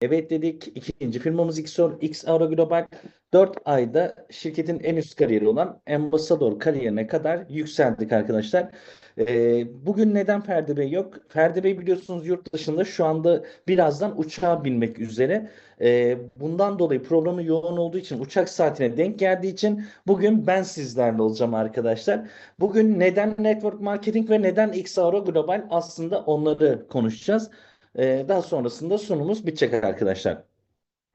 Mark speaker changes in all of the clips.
Speaker 1: Evet dedik. İkinci firmamız XOR, X Auro Global 4 ayda şirketin en üst kariyeri olan Ambassador kariyerine kadar yükseldik arkadaşlar. Ee, bugün neden Ferdi Bey yok? Ferdi Bey biliyorsunuz yurt dışında şu anda birazdan uçağa binmek üzere. Ee, bundan dolayı programı yoğun olduğu için uçak saatine denk geldiği için bugün ben sizlerle olacağım arkadaşlar. Bugün neden Network Marketing ve neden X Auro Global aslında onları konuşacağız. Ee, daha sonrasında sunumuz bitecek arkadaşlar.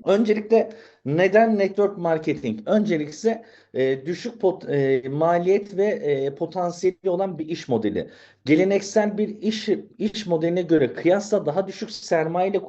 Speaker 1: Öncelikle neden network marketing? Öncelikle e, düşük pot, e, maliyet ve e, potansiyeli olan bir iş modeli. Geleneksel bir iş iş modeline göre kıyasla daha düşük sermaye ile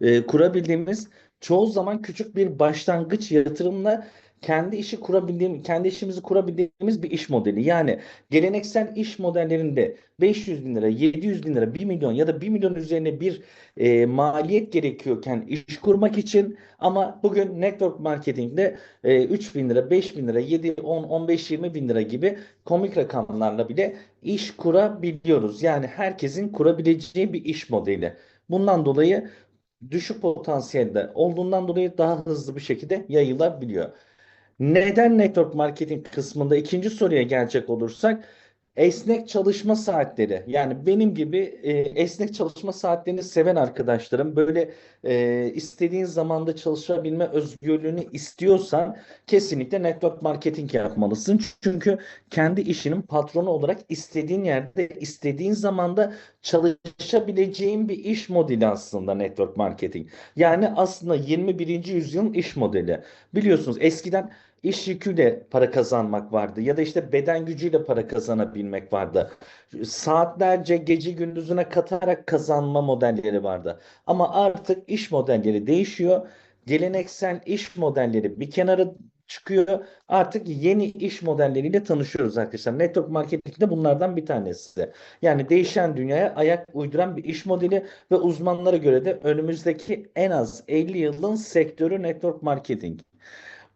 Speaker 1: e, kurabildiğimiz çoğu zaman küçük bir başlangıç yatırımla kendi işi kurabildiğim, kendi işimizi kurabildiğimiz bir iş modeli. Yani geleneksel iş modellerinde 500 bin lira, 700 bin lira, 1 milyon ya da 1 milyon üzerine bir e, maliyet gerekiyorken iş kurmak için ama bugün network marketingde e, 3 bin lira, 5 bin lira, 7, 10, 15, 20 bin lira gibi komik rakamlarla bile iş kurabiliyoruz. Yani herkesin kurabileceği bir iş modeli. Bundan dolayı düşük potansiyelde olduğundan dolayı daha hızlı bir şekilde yayılabiliyor. Neden network marketing kısmında ikinci soruya gelecek olursak esnek çalışma saatleri yani benim gibi e, esnek çalışma saatlerini seven arkadaşlarım böyle e, istediğin zamanda çalışabilme özgürlüğünü istiyorsan kesinlikle network marketing yapmalısın. Çünkü kendi işinin patronu olarak istediğin yerde istediğin zamanda çalışabileceğin bir iş modeli aslında network marketing. Yani aslında 21. yüzyılın iş modeli. Biliyorsunuz eskiden iş yüküyle para kazanmak vardı ya da işte beden gücüyle para kazanabilmek vardı. Saatlerce gece gündüzüne katarak kazanma modelleri vardı. Ama artık iş modelleri değişiyor. Geleneksel iş modelleri bir kenara çıkıyor. Artık yeni iş modelleriyle tanışıyoruz arkadaşlar. Network marketing de bunlardan bir tanesi. Yani değişen dünyaya ayak uyduran bir iş modeli ve uzmanlara göre de önümüzdeki en az 50 yılın sektörü network marketing.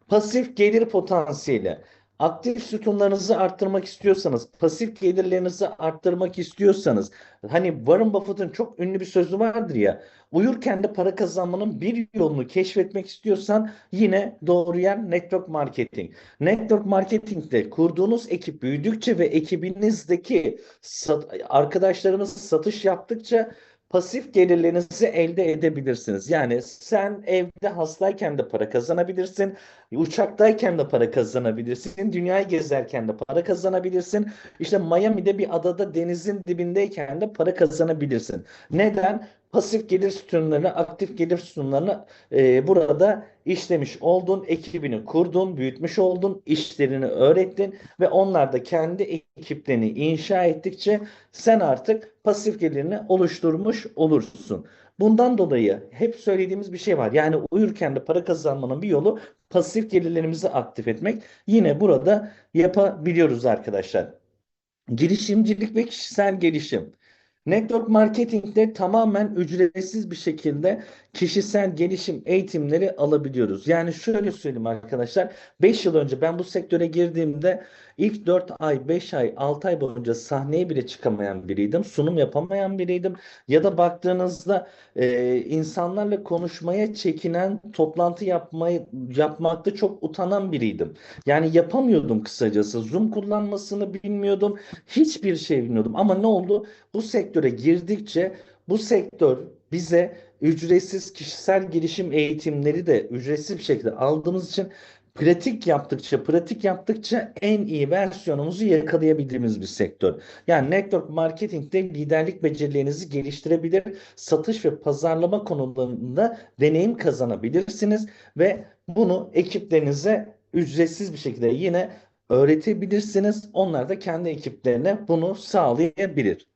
Speaker 1: Pasif gelir potansiyeli. Aktif sütunlarınızı arttırmak istiyorsanız, pasif gelirlerinizi arttırmak istiyorsanız, hani Warren Buffett'ın çok ünlü bir sözü vardır ya, uyurken de para kazanmanın bir yolunu keşfetmek istiyorsan yine doğru yer network marketing. Network marketingde kurduğunuz ekip büyüdükçe ve ekibinizdeki sat arkadaşlarınız satış yaptıkça pasif gelirlerinizi elde edebilirsiniz. Yani sen evde hastayken de para kazanabilirsin, uçaktayken de para kazanabilirsin, dünyayı gezerken de para kazanabilirsin. İşte Miami'de bir adada denizin dibindeyken de para kazanabilirsin. Neden? Pasif gelir sütunlarını, aktif gelir sütunlarını e, burada işlemiş oldun, ekibini kurdun, büyütmüş oldun, işlerini öğrettin ve onlar da kendi ekiplerini inşa ettikçe sen artık pasif gelirini oluşturmuş olursun. Bundan dolayı hep söylediğimiz bir şey var. Yani uyurken de para kazanmanın bir yolu pasif gelirlerimizi aktif etmek. Yine burada yapabiliyoruz arkadaşlar. Girişimcilik ve kişisel gelişim. Network marketingde tamamen ücretsiz bir şekilde kişisel gelişim eğitimleri alabiliyoruz. Yani şöyle söyleyeyim arkadaşlar. 5 yıl önce ben bu sektöre girdiğimde ilk 4 ay, 5 ay, 6 ay boyunca sahneye bile çıkamayan biriydim. Sunum yapamayan biriydim. Ya da baktığınızda e, insanlarla konuşmaya çekinen, toplantı yapmayı yapmakta çok utanan biriydim. Yani yapamıyordum kısacası. Zoom kullanmasını bilmiyordum. Hiçbir şey bilmiyordum. Ama ne oldu? Bu sektöre girdikçe bu sektör bize ücretsiz kişisel gelişim eğitimleri de ücretsiz bir şekilde aldığımız için pratik yaptıkça, pratik yaptıkça en iyi versiyonumuzu yakalayabildiğimiz bir sektör. Yani network marketingde liderlik becerilerinizi geliştirebilir, satış ve pazarlama konularında deneyim kazanabilirsiniz ve bunu ekiplerinize ücretsiz bir şekilde yine öğretebilirsiniz. Onlar da kendi ekiplerine bunu sağlayabilir.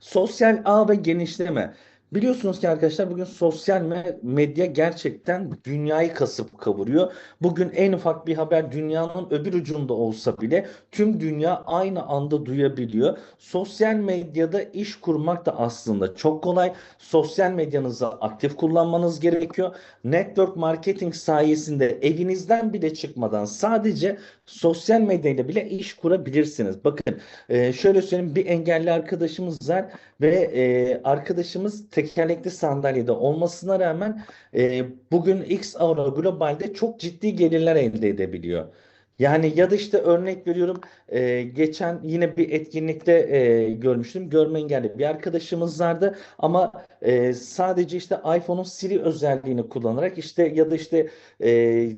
Speaker 1: Sosyal ağ ve genişleme. Biliyorsunuz ki arkadaşlar bugün sosyal medya gerçekten dünyayı kasıp kavuruyor. Bugün en ufak bir haber dünyanın öbür ucunda olsa bile tüm dünya aynı anda duyabiliyor. Sosyal medyada iş kurmak da aslında çok kolay. Sosyal medyanızı aktif kullanmanız gerekiyor. Network marketing sayesinde evinizden bile çıkmadan sadece sosyal medyayla bile iş kurabilirsiniz. Bakın şöyle söyleyeyim bir engelli arkadaşımız var ve arkadaşımız tekerlekli sandalyede olmasına rağmen e, bugün X Aura Global'de çok ciddi gelirler elde edebiliyor. Yani ya da işte örnek veriyorum e, geçen yine bir etkinlikte e, görmüştüm. Görme engelli bir arkadaşımız vardı ama e, sadece işte iPhone'un Siri özelliğini kullanarak işte ya da işte e,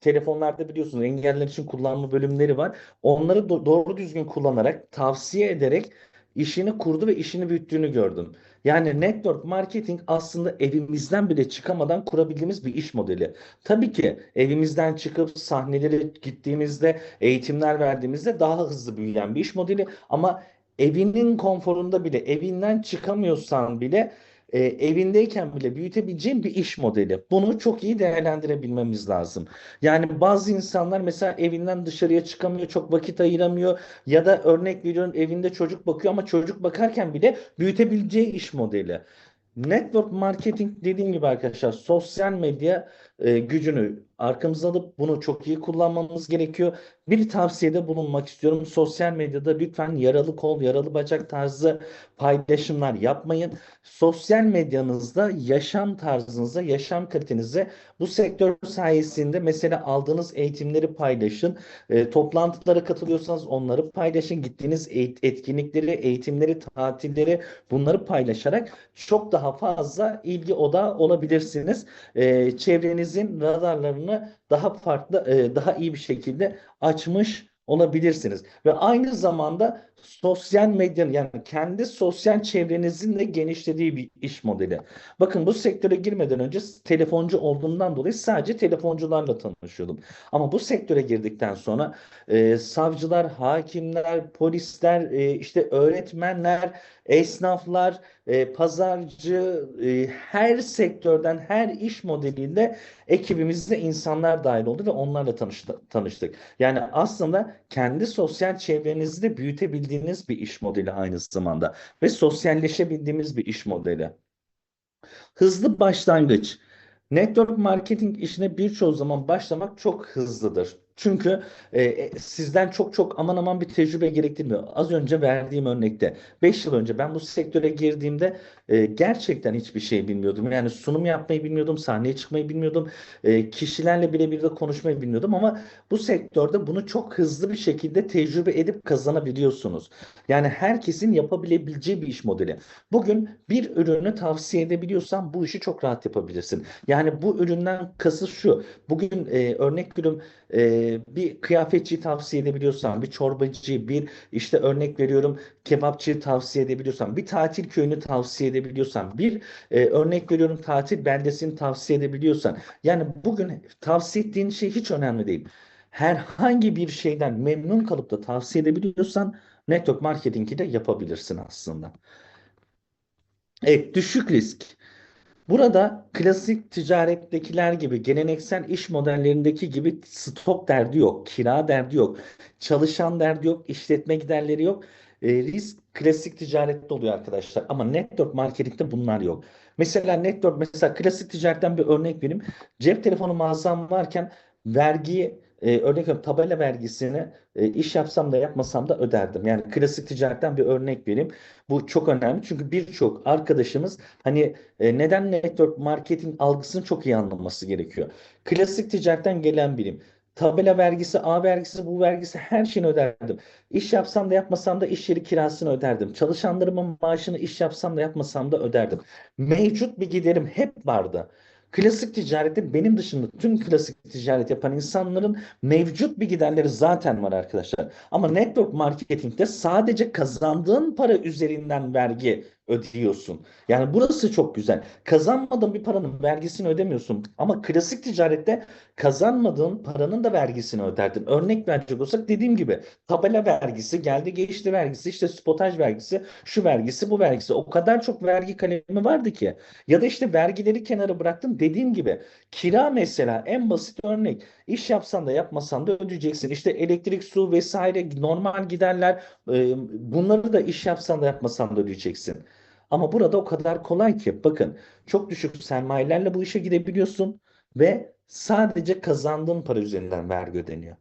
Speaker 1: telefonlarda biliyorsunuz engelliler için kullanma bölümleri var. Onları do- doğru düzgün kullanarak, tavsiye ederek işini kurdu ve işini büyüttüğünü gördüm. Yani network marketing aslında evimizden bile çıkamadan kurabildiğimiz bir iş modeli. Tabii ki evimizden çıkıp sahnelere gittiğimizde, eğitimler verdiğimizde daha hızlı büyüyen bir iş modeli ama evinin konforunda bile, evinden çıkamıyorsan bile e, evindeyken bile büyütebileceğin bir iş modeli. Bunu çok iyi değerlendirebilmemiz lazım. Yani bazı insanlar mesela evinden dışarıya çıkamıyor, çok vakit ayıramıyor ya da örnek veriyorum evinde çocuk bakıyor ama çocuk bakarken bile büyütebileceği iş modeli. Network marketing dediğim gibi arkadaşlar sosyal medya e, gücünü arkamıza alıp bunu çok iyi kullanmamız gerekiyor. Bir tavsiyede bulunmak istiyorum. Sosyal medyada lütfen yaralı kol, yaralı bacak tarzı paylaşımlar yapmayın. Sosyal medyanızda yaşam tarzınıza, yaşam kalitenize bu sektör sayesinde mesela aldığınız eğitimleri paylaşın. E, toplantılara katılıyorsanız onları paylaşın. Gittiğiniz etkinlikleri, eğitimleri, tatilleri bunları paylaşarak çok daha fazla ilgi odağı olabilirsiniz. E, çevrenizin radarlarını daha farklı, e, daha iyi bir şekilde açmış olabilirsiniz. Ve aynı zamanda sosyal medyanın yani kendi sosyal çevrenizin de genişlediği bir iş modeli. Bakın bu sektöre girmeden önce telefoncu olduğumdan dolayı sadece telefoncularla tanışıyordum. Ama bu sektöre girdikten sonra e, savcılar, hakimler, polisler, e, işte öğretmenler, esnaflar, e, pazarcı, e, her sektörden, her iş modelinde ekibimizde insanlar dahil oldu ve onlarla tanıştı, tanıştık. Yani aslında kendi sosyal çevrenizi de büyütebildiğiniz bir iş modeli aynı zamanda ve sosyalleşebildiğimiz bir iş modeli. Hızlı başlangıç. Network marketing işine birçoğu zaman başlamak çok hızlıdır. Çünkü e, e, sizden çok çok aman aman bir tecrübe gerektirmiyor. Az önce verdiğim örnekte 5 yıl önce ben bu sektöre girdiğimde e, gerçekten hiçbir şey bilmiyordum. Yani sunum yapmayı bilmiyordum, sahneye çıkmayı bilmiyordum, e, kişilerle birebir de konuşmayı bilmiyordum ama bu sektörde bunu çok hızlı bir şekilde tecrübe edip kazanabiliyorsunuz. Yani herkesin yapabilebileceği bir iş modeli. Bugün bir ürünü tavsiye edebiliyorsan bu işi çok rahat yapabilirsin. Yani bu üründen kasıt şu. Bugün e, örnek veriyorum e, bir kıyafetçi tavsiye edebiliyorsan, bir çorbacı, bir işte örnek veriyorum kebapçıyı tavsiye edebiliyorsan, bir tatil köyünü tavsiye edebiliyorsan, bir e, örnek veriyorum tatil beldesini tavsiye edebiliyorsan. Yani bugün tavsiye ettiğin şey hiç önemli değil. Herhangi bir şeyden memnun kalıp da tavsiye edebiliyorsan network marketingi de yapabilirsin aslında. Evet, düşük risk. Burada klasik ticarettekiler gibi, geleneksel iş modellerindeki gibi stok derdi yok, kira derdi yok, çalışan derdi yok, işletme giderleri yok. E, risk klasik ticarette oluyor arkadaşlar ama network marketingte bunlar yok. Mesela network, mesela klasik ticaretten bir örnek vereyim. Cep telefonu mağazam varken vergiyi e, örnek veriyorum tabela vergisini e, iş yapsam da yapmasam da öderdim. Yani klasik ticaretten bir örnek vereyim. Bu çok önemli çünkü birçok arkadaşımız hani e, neden network marketing algısını çok iyi anlaması gerekiyor. Klasik ticaretten gelen birim. Tabela vergisi, A vergisi, bu vergisi her şeyini öderdim. İş yapsam da yapmasam da iş yeri kirasını öderdim. Çalışanlarımın maaşını iş yapsam da yapmasam da öderdim. Mevcut bir giderim hep vardı. Klasik ticarette benim dışında tüm klasik ticaret yapan insanların mevcut bir giderleri zaten var arkadaşlar. Ama network marketingte sadece kazandığın para üzerinden vergi ödüyorsun. Yani burası çok güzel. Kazanmadığın bir paranın vergisini ödemiyorsun. Ama klasik ticarette kazanmadığın paranın da vergisini öderdin. Örnek verecek olsak dediğim gibi tabela vergisi, geldi geçti vergisi, işte spotaj vergisi, şu vergisi, bu vergisi. O kadar çok vergi kalemi vardı ki. Ya da işte vergileri kenara bıraktın dediğim gibi. Kira mesela en basit örnek. İş yapsan da yapmasan da ödeyeceksin. İşte elektrik, su vesaire normal giderler. Bunları da iş yapsan da yapmasan da ödeyeceksin. Ama burada o kadar kolay ki bakın çok düşük sermayelerle bu işe gidebiliyorsun ve sadece kazandığın para üzerinden vergi ödeniyor.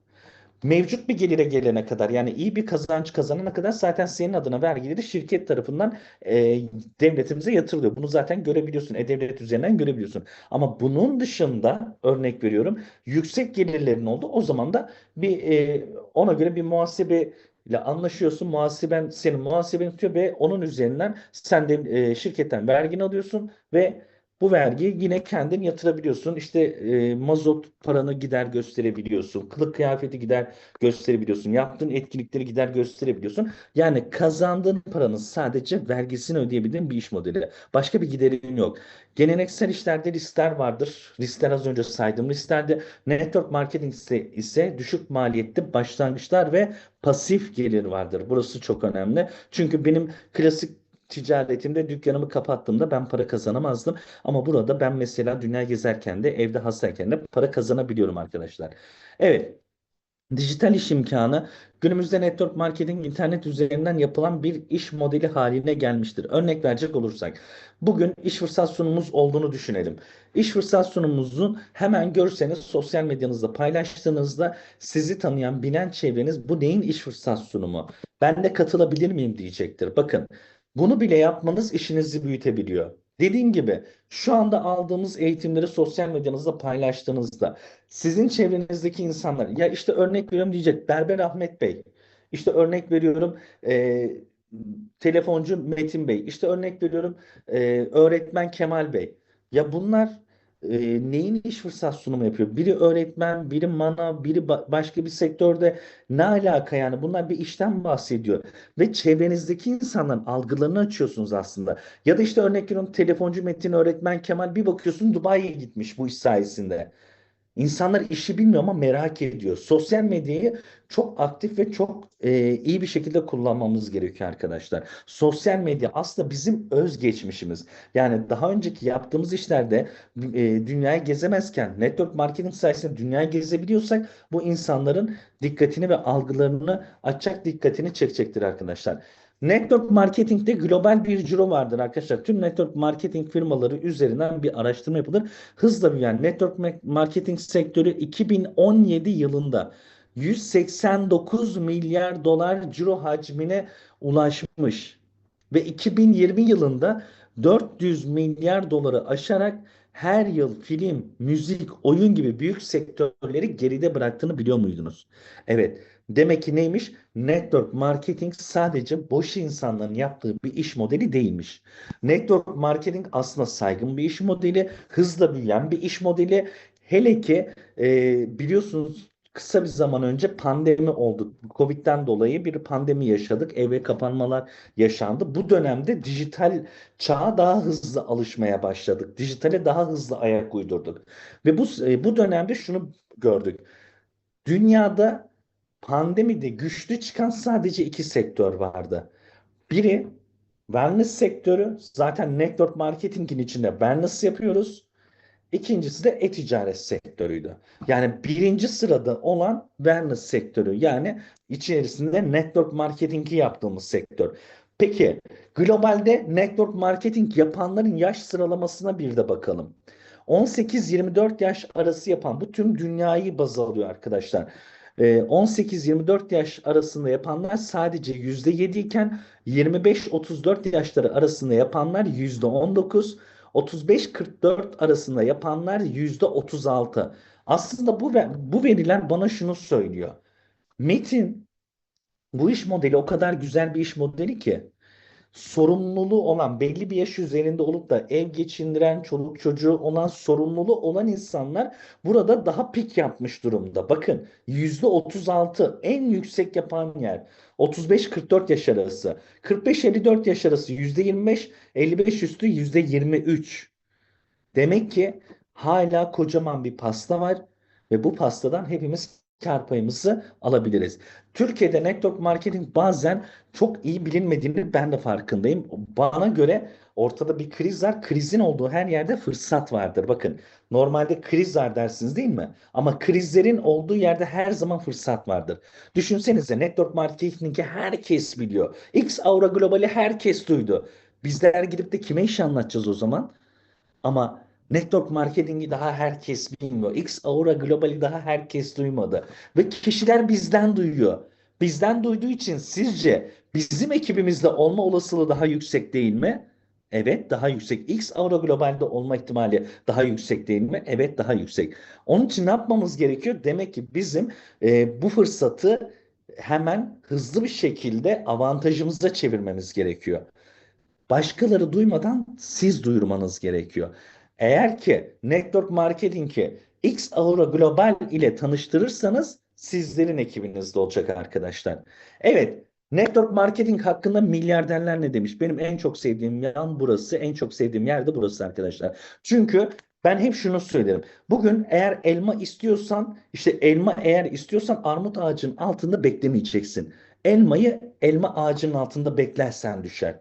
Speaker 1: Mevcut bir gelire gelene kadar yani iyi bir kazanç kazanana kadar zaten senin adına vergileri şirket tarafından e, devletimize yatırılıyor. Bunu zaten görebiliyorsun. E-Devlet üzerinden görebiliyorsun. Ama bunun dışında örnek veriyorum yüksek gelirlerin oldu. O zaman da bir e, ona göre bir muhasebe ile anlaşıyorsun. Muhaseben senin muhasebeni tutuyor ve onun üzerinden sen de e, şirketten vergini alıyorsun ve bu vergiyi yine kendin yatırabiliyorsun. İşte e, mazot paranı gider gösterebiliyorsun. Kılık kıyafeti gider gösterebiliyorsun. Yaptığın etkinlikleri gider gösterebiliyorsun. Yani kazandığın paranın sadece vergisini ödeyebildiğin bir iş modeli. Başka bir giderin yok. Geleneksel işlerde riskler vardır. Riskler az önce saydığım risklerde. Network marketing ise, ise düşük maliyetli başlangıçlar ve pasif gelir vardır. Burası çok önemli. Çünkü benim klasik ticaretimde dükkanımı kapattığımda ben para kazanamazdım. Ama burada ben mesela dünya gezerken de evde hastayken de para kazanabiliyorum arkadaşlar. Evet. Dijital iş imkanı günümüzde network marketing internet üzerinden yapılan bir iş modeli haline gelmiştir. Örnek verecek olursak bugün iş fırsat sunumumuz olduğunu düşünelim. İş fırsat sunumumuzun hemen görseniz sosyal medyanızda paylaştığınızda sizi tanıyan bilen çevreniz bu neyin iş fırsat sunumu? Ben de katılabilir miyim diyecektir. Bakın bunu bile yapmanız işinizi büyütebiliyor. Dediğim gibi şu anda aldığımız eğitimleri sosyal medyanızda paylaştığınızda sizin çevrenizdeki insanlar ya işte örnek veriyorum diyecek Berber Ahmet Bey işte örnek veriyorum e, telefoncu Metin Bey işte örnek veriyorum e, öğretmen Kemal Bey ya bunlar e, neyin iş fırsat sunumu yapıyor? Biri öğretmen, biri manav, biri ba- başka bir sektörde ne alaka yani? Bunlar bir işten bahsediyor. Ve çevrenizdeki insanların algılarını açıyorsunuz aslında. Ya da işte örnek veriyorum telefoncu Metin, öğretmen Kemal bir bakıyorsun Dubai'ye gitmiş bu iş sayesinde. İnsanlar işi bilmiyor ama merak ediyor. Sosyal medyayı çok aktif ve çok e, iyi bir şekilde kullanmamız gerekiyor arkadaşlar. Sosyal medya aslında bizim özgeçmişimiz. Yani daha önceki yaptığımız işlerde e, dünyayı gezemezken network marketing sayesinde dünyayı gezebiliyorsak bu insanların dikkatini ve algılarını açacak dikkatini çekecektir arkadaşlar. Network marketingde global bir ciro vardır arkadaşlar. Tüm network marketing firmaları üzerinden bir araştırma yapılır. Hızla büyüyen network marketing sektörü 2017 yılında 189 milyar dolar ciro hacmine ulaşmış ve 2020 yılında 400 milyar doları aşarak her yıl film, müzik, oyun gibi büyük sektörleri geride bıraktığını biliyor muydunuz? Evet. Demek ki neymiş? Network marketing sadece boş insanların yaptığı bir iş modeli değilmiş. Network marketing aslında saygın bir iş modeli, hızla büyüyen bir iş modeli. Hele ki e, biliyorsunuz kısa bir zaman önce pandemi oldu. Covid'den dolayı bir pandemi yaşadık. Eve kapanmalar yaşandı. Bu dönemde dijital çağa daha hızlı alışmaya başladık. Dijitale daha hızlı ayak uydurduk. Ve bu e, bu dönemde şunu gördük. Dünyada pandemide güçlü çıkan sadece iki sektör vardı. Biri wellness sektörü. Zaten network marketingin içinde wellness yapıyoruz. İkincisi de e-ticaret sektörüydü. Yani birinci sırada olan wellness sektörü. Yani içerisinde network marketingi yaptığımız sektör. Peki globalde network marketing yapanların yaş sıralamasına bir de bakalım. 18-24 yaş arası yapan bu tüm dünyayı baz alıyor arkadaşlar. 18-24 yaş arasında yapanlar sadece %7 iken 25-34 yaşları arasında yapanlar %19, 35-44 arasında yapanlar %36. Aslında bu bu veriler bana şunu söylüyor. Metin bu iş modeli o kadar güzel bir iş modeli ki sorumluluğu olan belli bir yaş üzerinde olup da ev geçindiren çoluk çocuğu olan sorumluluğu olan insanlar burada daha pik yapmış durumda. Bakın %36 en yüksek yapan yer 35-44 yaş arası 45-54 yaş arası %25 55 üstü %23 demek ki hala kocaman bir pasta var ve bu pastadan hepimiz kar payımızı alabiliriz. Türkiye'de network marketing bazen çok iyi bilinmediğini ben de farkındayım. Bana göre ortada bir kriz var. Krizin olduğu her yerde fırsat vardır. Bakın normalde kriz var dersiniz değil mi? Ama krizlerin olduğu yerde her zaman fırsat vardır. Düşünsenize network marketing'i herkes biliyor. X Aura Global'i herkes duydu. Bizler gidip de kime iş anlatacağız o zaman? Ama Network marketingi daha herkes bilmiyor. X Aura Global'i daha herkes duymadı. Ve kişiler bizden duyuyor. Bizden duyduğu için sizce bizim ekibimizde olma olasılığı daha yüksek değil mi? Evet daha yüksek. X Aura Global'de olma ihtimali daha yüksek değil mi? Evet daha yüksek. Onun için ne yapmamız gerekiyor? Demek ki bizim e, bu fırsatı hemen hızlı bir şekilde avantajımıza çevirmemiz gerekiyor. Başkaları duymadan siz duyurmanız gerekiyor. Eğer ki network marketing'i X Aura Global ile tanıştırırsanız sizlerin ekibinizde olacak arkadaşlar. Evet, network marketing hakkında milyarderler ne demiş? Benim en çok sevdiğim yan burası, en çok sevdiğim yer de burası arkadaşlar. Çünkü ben hep şunu söylerim. Bugün eğer elma istiyorsan, işte elma eğer istiyorsan armut ağacının altında beklemeyeceksin. Elmayı elma ağacının altında beklersen düşer.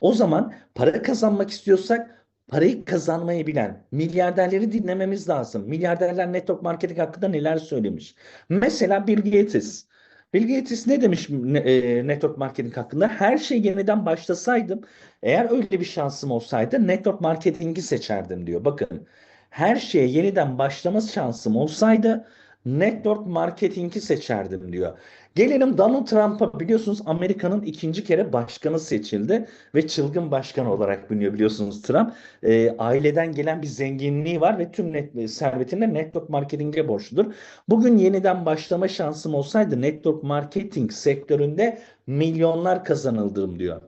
Speaker 1: O zaman para kazanmak istiyorsak parayı kazanmayı bilen milyarderleri dinlememiz lazım. Milyarderler network marketing hakkında neler söylemiş? Mesela Bill Gates. Bill Gates ne demiş e, network marketing hakkında? Her şey yeniden başlasaydım, eğer öyle bir şansım olsaydı network marketingi seçerdim diyor. Bakın, her şeye yeniden başlama şansım olsaydı network marketingi seçerdim diyor. Gelelim Donald Trump'a biliyorsunuz Amerika'nın ikinci kere başkanı seçildi ve çılgın başkan olarak biliniyor biliyorsunuz Trump. E, aileden gelen bir zenginliği var ve tüm net, servetini network marketing'e borçludur. Bugün yeniden başlama şansım olsaydı network marketing sektöründe milyonlar kazanıldım diyor.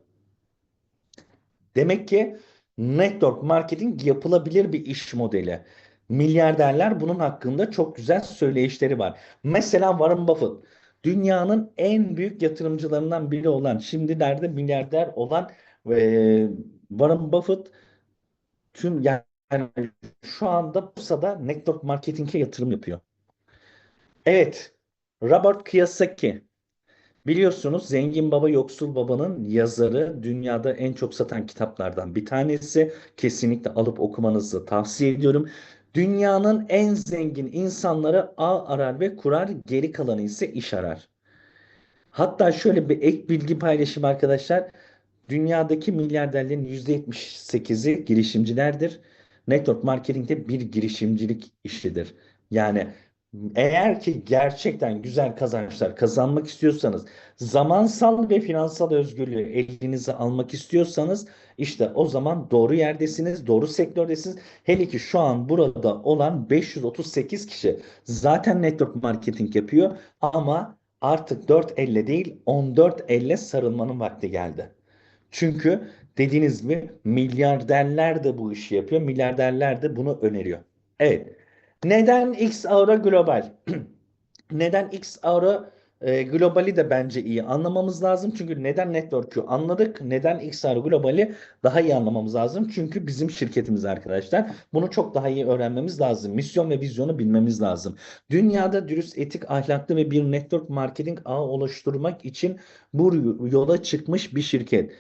Speaker 1: Demek ki network marketing yapılabilir bir iş modeli. Milyarderler bunun hakkında çok güzel söyleyişleri var. Mesela Warren Buffett dünyanın en büyük yatırımcılarından biri olan, şimdilerde milyarder olan e, Warren Buffett tüm yani şu anda Bursa'da network marketing'e yatırım yapıyor. Evet, Robert Kiyosaki biliyorsunuz Zengin Baba Yoksul Baba'nın yazarı dünyada en çok satan kitaplardan bir tanesi. Kesinlikle alıp okumanızı tavsiye ediyorum. Dünyanın en zengin insanları ağ arar ve kurar, geri kalanı ise iş arar. Hatta şöyle bir ek bilgi paylaşayım arkadaşlar. Dünyadaki milyarderlerin %78'i girişimcilerdir. Network marketing de bir girişimcilik işidir. Yani eğer ki gerçekten güzel kazançlar kazanmak istiyorsanız, zamansal ve finansal özgürlüğü elinize almak istiyorsanız işte o zaman doğru yerdesiniz, doğru sektördesiniz. Hele ki şu an burada olan 538 kişi zaten network marketing yapıyor ama artık 4 elle değil 14 elle sarılmanın vakti geldi. Çünkü dediğiniz gibi milyarderler de bu işi yapıyor. Milyarderler de bunu öneriyor. Evet. Neden X Aura Global? Neden X Aura e, Global'i de bence iyi anlamamız lazım. Çünkü neden Network'ü anladık. Neden X Aura Global'i daha iyi anlamamız lazım. Çünkü bizim şirketimiz arkadaşlar. Bunu çok daha iyi öğrenmemiz lazım. Misyon ve vizyonu bilmemiz lazım. Dünyada dürüst, etik, ahlaklı ve bir network marketing ağı oluşturmak için bu yola çıkmış bir şirket.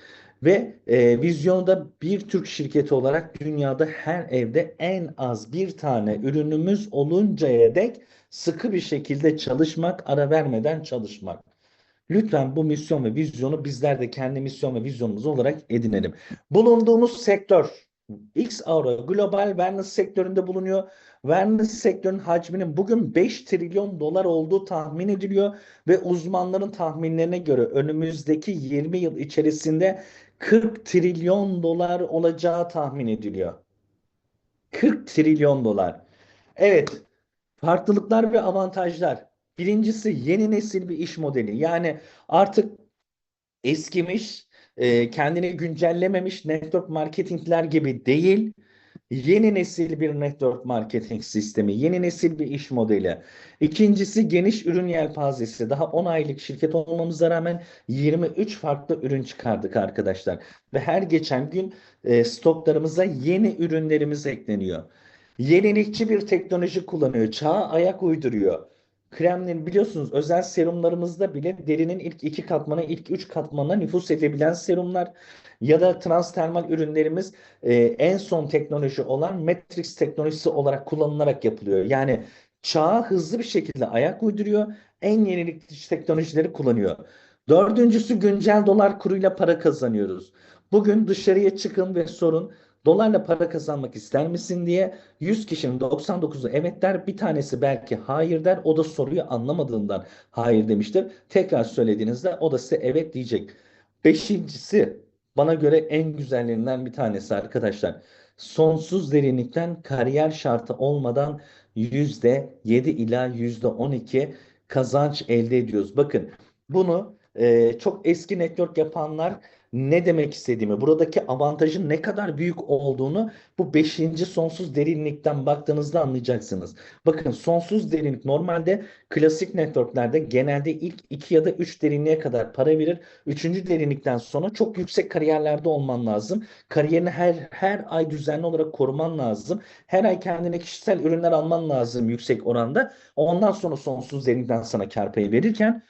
Speaker 1: Ve e, vizyonda bir Türk şirketi olarak dünyada her evde en az bir tane ürünümüz oluncaya dek sıkı bir şekilde çalışmak, ara vermeden çalışmak. Lütfen bu misyon ve vizyonu bizler de kendi misyon ve vizyonumuz olarak edinelim. Bulunduğumuz sektör X Aura global wellness sektöründe bulunuyor. Wellness sektörün hacminin bugün 5 trilyon dolar olduğu tahmin ediliyor ve uzmanların tahminlerine göre önümüzdeki 20 yıl içerisinde 40 trilyon dolar olacağı tahmin ediliyor. 40 trilyon dolar. Evet, farklılıklar ve avantajlar. Birincisi yeni nesil bir iş modeli. Yani artık eskimiş, e, kendini güncellememiş network marketingler gibi değil. Yeni nesil bir network marketing sistemi, yeni nesil bir iş modeli. İkincisi geniş ürün yelpazesi. Daha 10 aylık şirket olmamıza rağmen 23 farklı ürün çıkardık arkadaşlar. Ve her geçen gün e, stoklarımıza yeni ürünlerimiz ekleniyor. Yenilikçi bir teknoloji kullanıyor. Çağa ayak uyduruyor. Kremlin biliyorsunuz özel serumlarımızda bile derinin ilk iki katmana, ilk üç katmana nüfus edebilen serumlar ya da transtermal ürünlerimiz e, en son teknoloji olan Matrix teknolojisi olarak kullanılarak yapılıyor. Yani çağa hızlı bir şekilde ayak uyduruyor, en yenilikçi teknolojileri kullanıyor. Dördüncüsü güncel dolar kuruyla para kazanıyoruz. Bugün dışarıya çıkın ve sorun Dolarla para kazanmak ister misin diye 100 kişinin 99'u evet der, bir tanesi belki hayır der. O da soruyu anlamadığından hayır demiştir. Tekrar söylediğinizde o da size evet diyecek. Beşincisi bana göre en güzellerinden bir tanesi arkadaşlar. Sonsuz derinlikten kariyer şartı olmadan %7 ila %12 kazanç elde ediyoruz. Bakın bunu e, çok eski network yapanlar ne demek istediğimi, buradaki avantajın ne kadar büyük olduğunu bu beşinci sonsuz derinlikten baktığınızda anlayacaksınız. Bakın sonsuz derinlik normalde klasik networklerde genelde ilk iki ya da üç derinliğe kadar para verir. Üçüncü derinlikten sonra çok yüksek kariyerlerde olman lazım. Kariyerini her her ay düzenli olarak koruman lazım. Her ay kendine kişisel ürünler alman lazım yüksek oranda. Ondan sonra sonsuz derinlikten sana kar payı verirken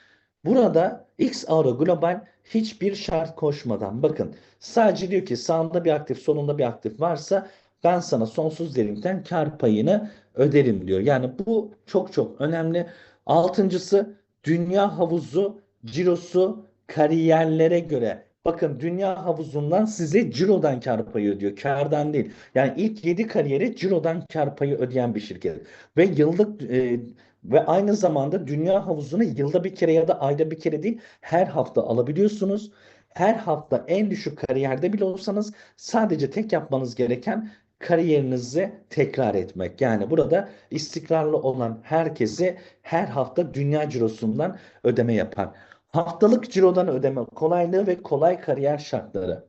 Speaker 1: Burada X Aura Global hiçbir şart koşmadan bakın sadece diyor ki sağında bir aktif solunda bir aktif varsa ben sana sonsuz derinlikten kar payını öderim diyor. Yani bu çok çok önemli. Altıncısı dünya havuzu cirosu kariyerlere göre Bakın dünya havuzundan size cirodan kar payı ödüyor. Kardan değil. Yani ilk 7 kariyeri cirodan kar payı ödeyen bir şirket. Ve yıllık e, ve aynı zamanda dünya havuzunu yılda bir kere ya da ayda bir kere değil her hafta alabiliyorsunuz. Her hafta en düşük kariyerde bile olsanız sadece tek yapmanız gereken kariyerinizi tekrar etmek. Yani burada istikrarlı olan herkesi her hafta dünya cirosundan ödeme yapar. Haftalık cirodan ödeme kolaylığı ve kolay kariyer şartları.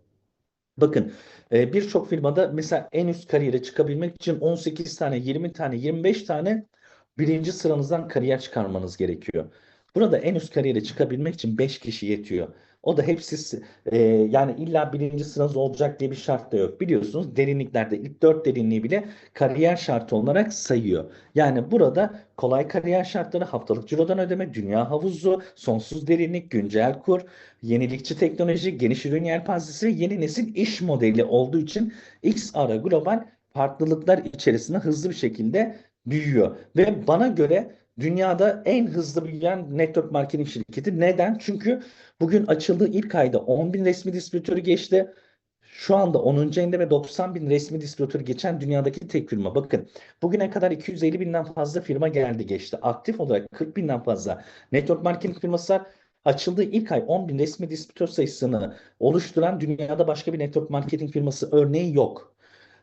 Speaker 1: Bakın e, birçok firmada mesela en üst kariyere çıkabilmek için 18 tane, 20 tane, 25 tane birinci sıranızdan kariyer çıkarmanız gerekiyor. Burada en üst kariyere çıkabilmek için 5 kişi yetiyor. O da hepsi e, yani illa birinci sıranız olacak diye bir şart da yok. Biliyorsunuz derinliklerde ilk 4 derinliği bile kariyer şartı olarak sayıyor. Yani burada kolay kariyer şartları, haftalık cirodan ödeme, dünya havuzu, sonsuz derinlik, güncel kur, yenilikçi teknoloji, geniş ürün yelpazesi yeni nesil iş modeli olduğu için XR Global farklılıklar içerisinde hızlı bir şekilde büyüyor. Ve bana göre dünyada en hızlı büyüyen network marketing şirketi. Neden? Çünkü bugün açıldığı ilk ayda 10 bin resmi distribütörü geçti. Şu anda 10. ayında ve 90 bin resmi distribütörü geçen dünyadaki tek firma. Bakın bugüne kadar 250 binden fazla firma geldi geçti. Aktif olarak 40 binden fazla network marketing firması var. Açıldığı ilk ay 10 bin resmi distribütör sayısını oluşturan dünyada başka bir network marketing firması örneği yok.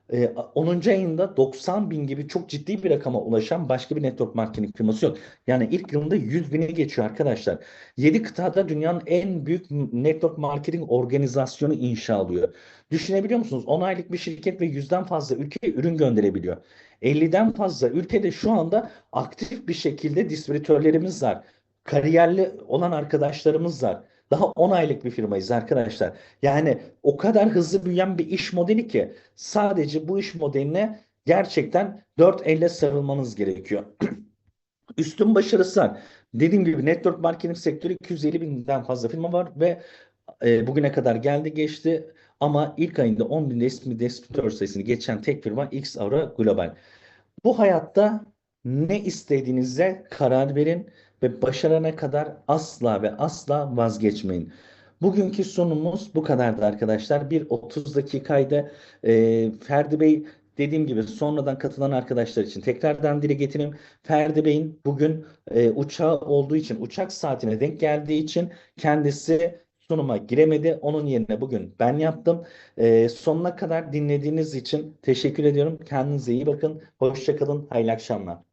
Speaker 1: 10. Ee, ayında 90 bin gibi çok ciddi bir rakama ulaşan başka bir network marketing firması yok. Yani ilk yılında 100 bini geçiyor arkadaşlar. 7 kıtada dünyanın en büyük network marketing organizasyonu inşa oluyor. Düşünebiliyor musunuz? 10 aylık bir şirket ve 100'den fazla ülkeye ürün gönderebiliyor. 50'den fazla ülkede şu anda aktif bir şekilde distribütörlerimiz var. Kariyerli olan arkadaşlarımız var. Daha 10 aylık bir firmayız arkadaşlar. Yani o kadar hızlı büyüyen bir iş modeli ki sadece bu iş modeline gerçekten dört elle sarılmanız gerekiyor. Üstün başarısı var. Dediğim gibi network marketing sektörü 250 binden fazla firma var ve e, bugüne kadar geldi geçti ama ilk ayında 10 bin resmi distribütör sayısını geçen tek firma X Aura Global. Bu hayatta ne istediğinize karar verin ve başarana kadar asla ve asla vazgeçmeyin. Bugünkü sunumumuz bu kadardı arkadaşlar. Bir 30 dakikaydı. E, Ferdi Bey dediğim gibi sonradan katılan arkadaşlar için tekrardan dile getireyim. Ferdi Bey'in bugün e, uçağı olduğu için, uçak saatine denk geldiği için kendisi sunuma giremedi. Onun yerine bugün ben yaptım. E, sonuna kadar dinlediğiniz için teşekkür ediyorum. Kendinize iyi bakın. Hoşçakalın. Hayırlı akşamlar.